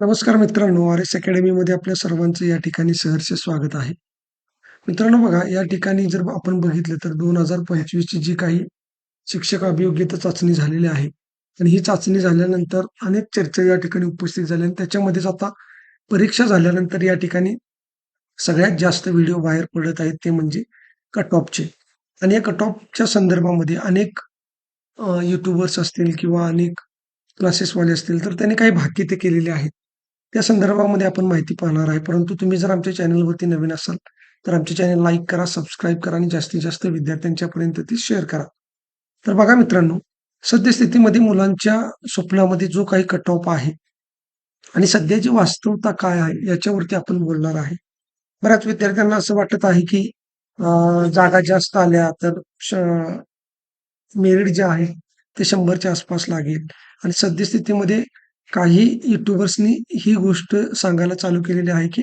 नमस्कार मित्रांनो, R S अकॅडमीमध्ये आपल्या सर्वांचं या ठिकाणी सहर्ष स्वागत आहे. मित्रांनो बघा, या ठिकाणी जर आपण बघितलं तर 2025 ची जी काही शिक्षक अभियोग्यता चाचणी झालेली आहे आणि ही चाचणी झाल्यानंतर अनेक चर्चा या ठिकाणी उपस्थित झाल्या आणि त्याच्यामध्येच आता परीक्षा झाल्यानंतर या ठिकाणी सगळ्यात जास्त व्हिडिओ बाहेर पडत आहेत ते म्हणजे कट ऑफचे आणि या कट ऑफच्या संदर्भामध्ये अनेक युट्यूबर्स असतील किंवा अनेक क्लासेसवाले असतील तर त्यांनी काही भाकिते केलेले आहेत. त्या संदर्भामध्ये आपण माहिती पाहणार आहे. परंतु तुम्ही जर आमच्या चॅनलवरती नवीन असाल, तर आमचे चॅनल लाईक करा, सबस्क्राईब करा आणि जास्तीत जास्त विद्यार्थ्यांच्यापर्यंत ती शेअर करा. तर बघा मित्रांनो, सद्यस्थितीमध्ये मुलांच्या स्वप्नामध्ये जो काही कट ऑफ आहे आणि सध्याची वास्तवता काय आहे याच्यावरती आपण बोलणार आहे. बऱ्याच विद्यार्थ्यांना असं वाटत आहे की जागा जास्त आल्या तर मेरिट जे आहे ते शंभरच्या आसपास लागेल आणि सद्यस्थितीमध्ये काही युट्यूबर्सनी ही गोष्ट सांगायला चालू केलेली आहे की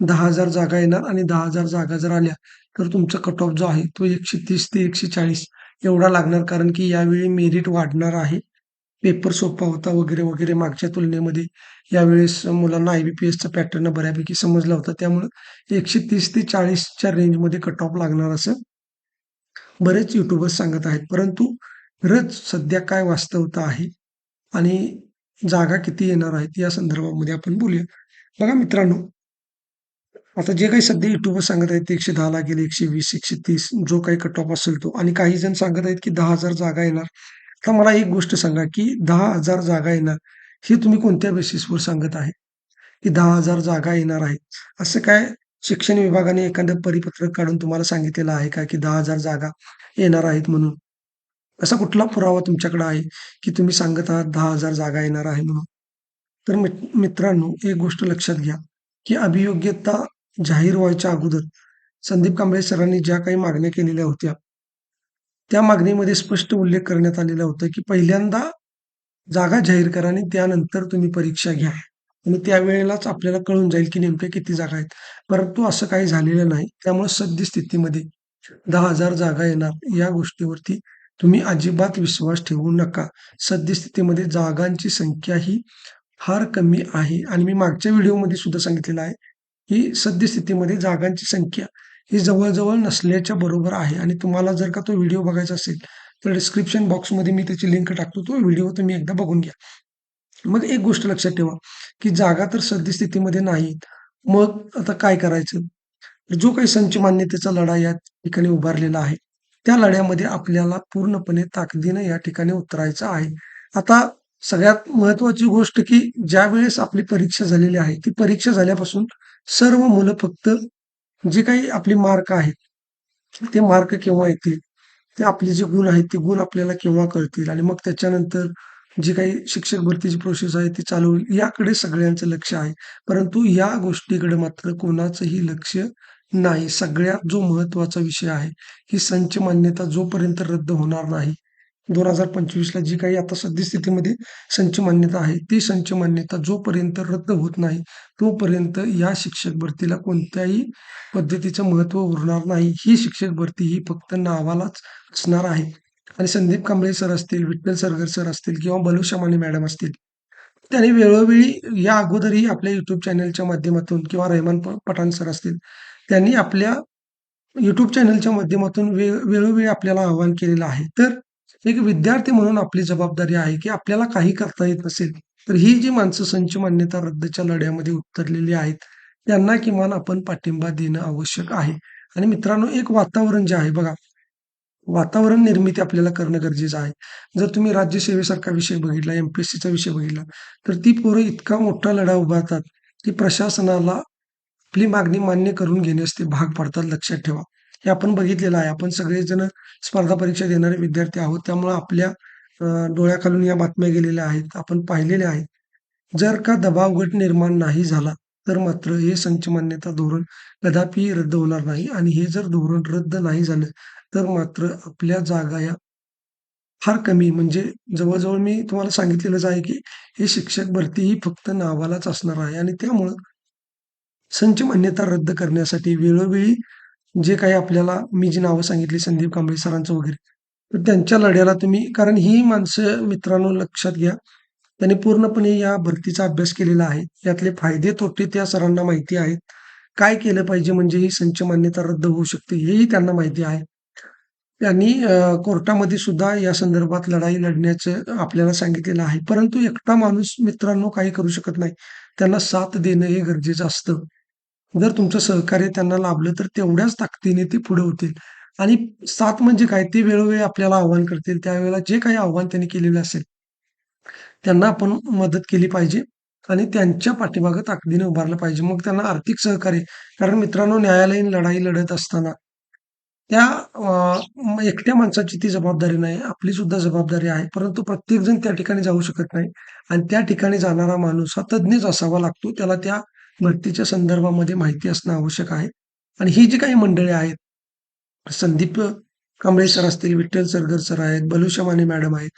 दहा हजार जागा येणार आणि दहा हजार जागा जर आल्या तर तुमचा कट ऑफ जो आहे तो एकशे तीस ते एकशे चाळीस एवढा लागणार. कारण की यावेळी मेरिट वाढणार आहे. पेपर सोपा होता वगैरे वगैरे मागच्या तुलनेमध्ये. यावेळेस मुलांना आय बी पी एसचा पॅटर्न बऱ्यापैकी समजला होता. त्यामुळं एकशे तीस ते चाळीसच्या रेंजमध्ये कट ऑफ लागणार असं बरेच युट्यूबर्स सांगत आहेत. परंतु खरंच सध्या काय वास्तवता आहे? आणि जागा किती येणार आहेत या संदर्भामध्ये आपण बोलूया. बघा मित्रांनो आता जे काही सध्या युट्यूबवर सांगत आहेत ते एकशे दहा लाख गेले एकशे वीस एकशे तीस जो काही कट ऑफ असेल तो. आणि काही जण सांगत आहेत की दहा हजार जागा येणार. तर मला एक गोष्ट सांगा की दहा हजार जागा येणार हे तुम्ही कोणत्या बेसिसवर सांगत आहे? की दहा हजार जागा येणार आहेत. असं काय शिक्षण विभागाने एखादं परिपत्रक काढून तुम्हाला सांगितलेलं आहे का की दहा हजार जागा येणार आहेत म्हणून? असा कुठला पुरावा तुमच्याकडे आहे की तुम्ही सांगत आहात दहा हजार जागा येणार आहे म्हणून? तर मित्रांनो एक गोष्ट लक्षात घ्या की अभियोग्यता जाहीर व्हायच्या अगोदर संदीप कांबळे सरांनी ज्या काही मागण्या केलेल्या होत्या त्या मागणीमध्ये स्पष्ट उल्लेख करण्यात आलेला होता की पहिल्यांदा जागा जाहीर करा आणि त्यानंतर तुम्ही परीक्षा घ्या. आणि त्यावेळेलाच आपल्याला कळून जाईल की नेमक्या किती जागा आहेत. परंतु असं काही झालेलं नाही. त्यामुळे सद्यस्थितीमध्ये दहा हजार जागा येणार या गोष्टीवरती तुम्ही अजिबात विश्वास ठेवू नका. सद्यस्थितीमध्ये जागांची संख्या ही फार कमी आहे. आणि मी मागच्या व्हिडिओमध्ये सुद्धा सांगितलेलं आहे की सद्यस्थितीमध्ये जागांची संख्या ही जवळजवळ नसल्याच्या बरोबर आहे. आणि तुम्हाला जर का तो व्हिडिओ बघायचा असेल तर डिस्क्रिप्शन बॉक्समध्ये मी त्याची लिंक टाकतो. तो व्हिडिओ तुम्ही एकदा बघून घ्या. मग एक गोष्ट लक्षात ठेवा की जागा तर सद्यस्थितीमध्ये नाहीत. मग आता काय करायचं? जो काही संच मान्यतेचा लढा या ठिकाणी उभारलेला आहे त्या लढ्यामध्ये आपल्याला पूर्णपणे ताकदीनं या ठिकाणी उतरायचं आहे. आता सगळ्यात महत्वाची गोष्ट की ज्या वेळेस आपली परीक्षा झालेली आहे ती परीक्षा झाल्यापासून सर्व मुलं फक्त जे काही आपली मार्क आहेत ते मार्क केव्हा येतील? ते आपले जे गुण आहेत ते गुण आपल्याला केव्हा कळतील? आणि मग त्याच्यानंतर जी काही शिक्षक भरतीची प्रोसेस आहे ती चालू होईल याकडे सगळ्यांचं लक्ष आहे. परंतु या गोष्टीकडे मात्र कोणाचंही लक्ष नाही. सगळ्यात जो महत्त्वाचा विषय आहे ही संच मान्यता जोपर्यंत रद्द होणार नाही. दोन हजार पंचवीसला जी काही आता सद्यस्थितीमध्ये संच मान्यता आहे ती संच मान्यता जोपर्यंत रद्द होत नाही तोपर्यंत या शिक्षक भरतीला कोणत्याही पद्धतीचं महत्त्व उरणार नाही. ही शिक्षक भरती ही फक्त नावालाच असणार आहे. आणि संदीप कांबळे सर असतील विठ्ठल सरगर सर असतील किंवा बलुशमाने मॅडम असतील त्यांनी वेळोवेळी या अगोदरही आपल्या युट्यूब चॅनलच्या माध्यमातून किंवा रहमान पठाण सर असतील त्यांनी आपल्या युट्यूब चॅनलच्या माध्यमातून वे वेळोवेळी आपल्याला आवाहन केलेलं आहे. तर एक विद्यार्थी म्हणून आपली जबाबदारी आहे की आपल्याला काही करता येत नसेल तर ही जी माणसं संच मान्यता रद्दच्या लढ्यामध्ये उतरलेली आहेत त्यांना किमान आपण पाठिंबा देणं आवश्यक आहे. आणि मित्रांनो एक वातावरण जे आहे बघा वातावरण निर्मिती आपल्याला करणं गरजेचं आहे. जर तुम्ही राज्यसेवेसारखा विषय बघितला एमपीएससीचा विषय बघितला तर ती पोरं इतका मोठा लढा उभारतात की प्रशासनाला आपली मागणी मान्य करून घेण्यास ते भाग पडतात लक्षात ठेवा. हे आपण बघितलेलं आहे. आपण सगळेजण स्पर्धा परीक्षा देणारे विद्यार्थी आहोत. त्यामुळे आपल्या डोळ्याखालून या बातम्या गेलेल्या आहेत. आपण पाहिलेल्या आहेत. जर का दबाव गट निर्माण नाही झाला तर मात्र हे संच मान्यता धोरण कदापि रद्द होणार नाही. आणि हे जर धोरण रद्द नाही झालं तर मात्र आपल्या जागा या फार कमी. म्हणजे जवळजवळ मी तुम्हाला सांगितलेलंच आहे की हे शिक्षक भरती ही फक्त नावालाच असणार आहे. आणि त्यामुळं संच मान्यता रद्द करण्यासाठी वेळोवेळी जे काही आपल्याला मी जी नावं सांगितली संदीप कांबळे सरांचं वगैरे तर त्यांच्या लढ्याला तुम्ही कारण ही माणसं मित्रांनो लक्षात घ्या त्यांनी पूर्णपणे या भरतीचा अभ्यास केलेला आहे. यातले फायदे तोटे त्या सरांना माहिती आहेत. काय केलं पाहिजे म्हणजे ही संच मान्यता रद्द होऊ शकते हेही त्यांना माहिती आहे. त्यांनी कोर्टामध्ये सुद्धा या संदर्भात लढाई लढण्याचं आपल्याला सांगितलेलं आहे. परंतु एकटा माणूस मित्रांनो काही करू शकत नाही. त्यांना साथ देणं हे गरजेचं असतं. जर तुमचं सहकार्य त्यांना लाभलं तर तेवढ्याच ताकदीने ते पुढे होतील आणि साथ म्हणजे काय? ते वेळोवेळी आपल्याला आव्हान करतील. त्यावेळेला जे काही आव्हान त्यांनी केलेलं असेल त्यांना आपण मदत केली पाहिजे आणि त्यांच्या पाठीमागे ताकदीने उभारलं पाहिजे. मग त्यांना आर्थिक सहकार्य कारण मित्रांनो न्यायालयीन लढाई लढत असताना त्या एकट्या माणसाची ती जबाबदारी नाही. आपली सुद्धा जबाबदारी आहे. परंतु प्रत्येकजण त्या ठिकाणी जाऊ शकत नाही आणि त्या ठिकाणी जाणारा माणूस हा तज्ज्ञच असावा लागतो. त्याला त्या भरतीच्या संदर्भामध्ये माहिती असणं आवश्यक आहे आणि ही जी काही मंडळी आहेत, संदीप कांबळे सर असतील, विठ्ठल सरगर सर आहेत, बलुशा माने मॅडम आहेत.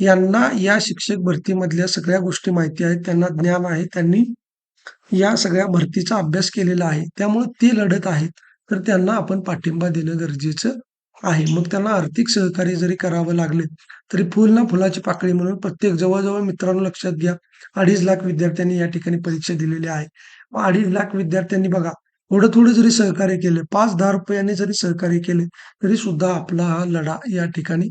यांना या शिक्षक भरतीमधल्या सगळ्या गोष्टी माहिती आहेत. त्यांना ज्ञान आहे. त्यांनी या सगळ्या भरतीचा अभ्यास केलेला आहे. त्यामुळे ते लढत आहेत. तर त्यांना आपण पाठिंबा देणं गरजेचं आहे. मग त्यांना आर्थिक सहकार्य जरी करावं लागले, तरी फुल ना फुलाची पाकळी म्हणून प्रत्येक जवळ-जवळ मित्रांनो लक्षात घ्या 2.5 लाख विद्यार्थ्यांनी या ठिकाणी परीक्षा दिलेली आहे. मग 2.5 लाख विद्यार्थ्यांनी बघा थोडं-थोडं जरी सहकार्य केलं, ₹5-10 जरी सहकार्य केले, तरी सुद्धा आपला हा लढा या ठिकाणी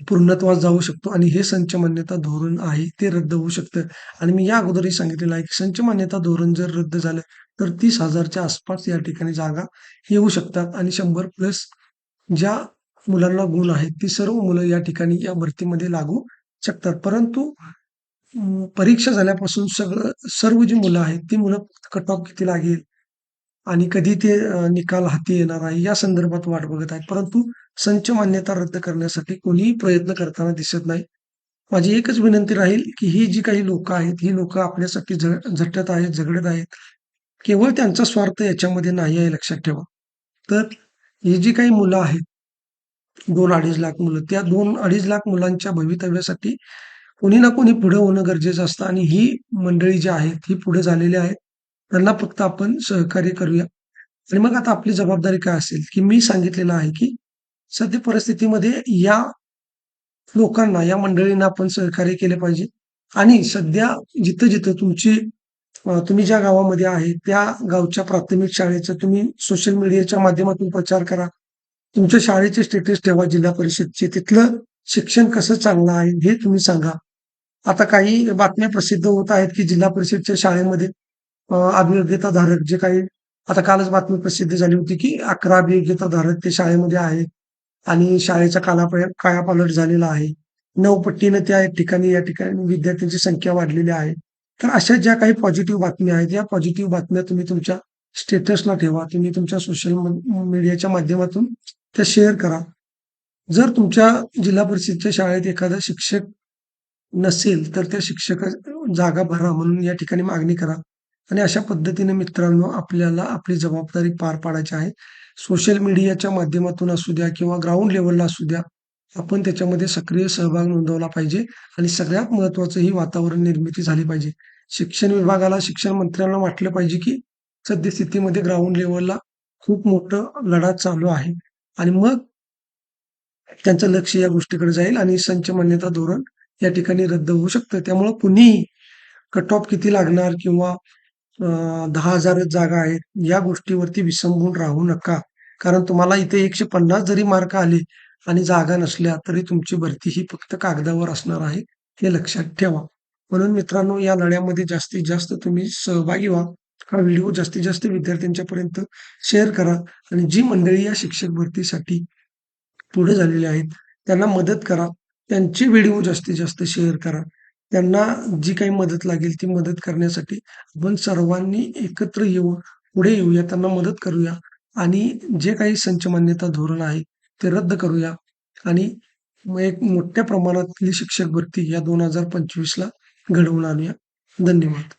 पूर्णत्वास जाऊ शकतो आणि हे संच मान्यता धोरण आहे ते रद्द होऊ शकतं आणि मी या अगोदरही सांगितलेलं आहे की संच मान्यता धोरण जर रद्द झालं तर 30,000च्या आसपास या ठिकाणी जागा येऊ शकतात आणि 100 प्लस ज्या मुलांना गुण आहेत, ती सर्व मुलं या ठिकाणी या भरतीमध्ये लागू शकतात. परंतु परीक्षा झाल्यापासून सगळं सर्व जी मुलं आहेत, ती मुलं कट ऑफ किती लागेल आणि कधी ते निकाल हाती येणार आहे, या संदर्भात वाट बघत आहेत. परंतु संच मान्यता रद्द करण्यासाठी कोणीही प्रयत्न करताना दिसत नाही. माझी एकच विनंती राहील, की ही जी काही लोक आहेत, ही लोक आपल्यासाठी झटत आहेत, झगडत आहेत. केवळ त्यांचा स्वार्थ याच्यामध्ये नाही आहे लक्षात ठेवा. तर ही जी काही मुलं आहेत, 2-2.5 लाख मुलं, त्या 2-2.5 लाख मुलांच्या भवितव्यासाठी कोणी ना कोणी पुढे होणं गरजेचं असतं आणि ही मंडळी जी आहेत, ही पुढे झालेली आहेत. त्यांना फक्त आपण सहकार्य करूया आणि मग आता आपली जबाबदारी काय असेल, की मी सांगितलेलं आहे, की सध्या परिस्थितीमध्ये या लोकांना, या मंडळींना आपण सहकार्य केले पाहिजे आणि सध्या जिथं-जिथं तुमची तुम्ही ज्या गावामध्ये आहे, त्या गावच्या प्राथमिक शाळेचं तुम्ही सोशल मीडियाच्या माध्यमातून प्रचार करा. तुमच्या शाळेचे स्टेटस ठेवा जिल्हा परिषदचे. तिथलं शिक्षण कसं चांगलं आहे, हे तुम्ही सांगा. आता काही बातम्या प्रसिद्ध होत आहेत, की जिल्हा परिषदच्या शाळेमध्ये अभियोग्यता धारक जे काही आता कालच बातमी प्रसिद्ध झाली होती, की अकरा अभियोग्यता धारक ते शाळेमध्ये आहेत आणि शाळेचा काला कायापालट झालेला आहे. 9 पटीनं त्या ठिकाणी या ठिकाणी विद्यार्थ्यांची संख्या वाढलेली आहे. तर अशा ज्या काही पॉझिटिव्ह बातम्या आहेत, या पॉझिटिव्ह बातम्या तुम्ही तुमच्या स्टेटसला ठेवा. तुम्ही तुमच्या सोशल मीडियाच्या माध्यमातून त्या शेअर करा. जर तुमच्या जिल्हा परिषदच्या शाळेत एखादा शिक्षक नसेल, तर त्या शिक्षका जागा भरा म्हणून या ठिकाणी मागणी करा आणि अशा पद्धतीने मित्रांनो आपल्याला आपली जबाबदारी पार पाडायची आहे. सोशल मीडियाच्या माध्यमातून असू द्या किंवा ग्राउंड लेवलला असू द्या, आपण त्याच्यामध्ये सक्रिय सहभाग नोंदवला पाहिजे आणि सगळ्यात महत्त्वाचं ही वातावरण निर्मिती झाली पाहिजे. शिक्षण विभागाला, शिक्षण मंत्र्यांना वाटलं पाहिजे, की सद्यस्थितीमध्ये ग्राउंड लेवलला खूप मोठं लढा चालू आहे आणि मग त्यांचं लक्ष या गोष्टीकडे जाईल आणि संच मान्यता धोरण या ठिकाणी रद्द होऊ शकतं. त्यामुळं कुणीही कट ऑफ किती लागणार किंवा दहा हजारच जागा आहेत, या गोष्टीवरती विसंबून राहू नका. कारण तुम्हाला इथे 150 जरी मार्क आले आणि जागा नसल्या, तरी तुमची भरती ही फक्त कागदावर असणार आहे, हे लक्षात ठेवा. म्हणून मित्रांनो, या लढ्यामध्ये जास्तीत जास्त तुम्ही सहभागी व्हा. हा व्हिडिओ जास्तीत जास्त विद्यार्थ्यांच्यापर्यंत शेअर करा आणि जी मंडळी या शिक्षक भरतीसाठी पुढे झालेले आहेत, त्यांना मदत करा. त्यांचे व्हिडिओ जास्तीत जास्त शेअर करा. त्यांना जी काही मदत लागेल, ती मदत करण्यासाठी आपण सर्वांनी एकत्र येऊन पुढे येऊया, त्यांना मदत करूया आणि जे काही संचमान्यता धोरण आहे, ते रद्द करूया आणि एक मोठ्या प्रमाणातली शिक्षक भरती या 2025ला घडवून आणूया. धन्यवाद.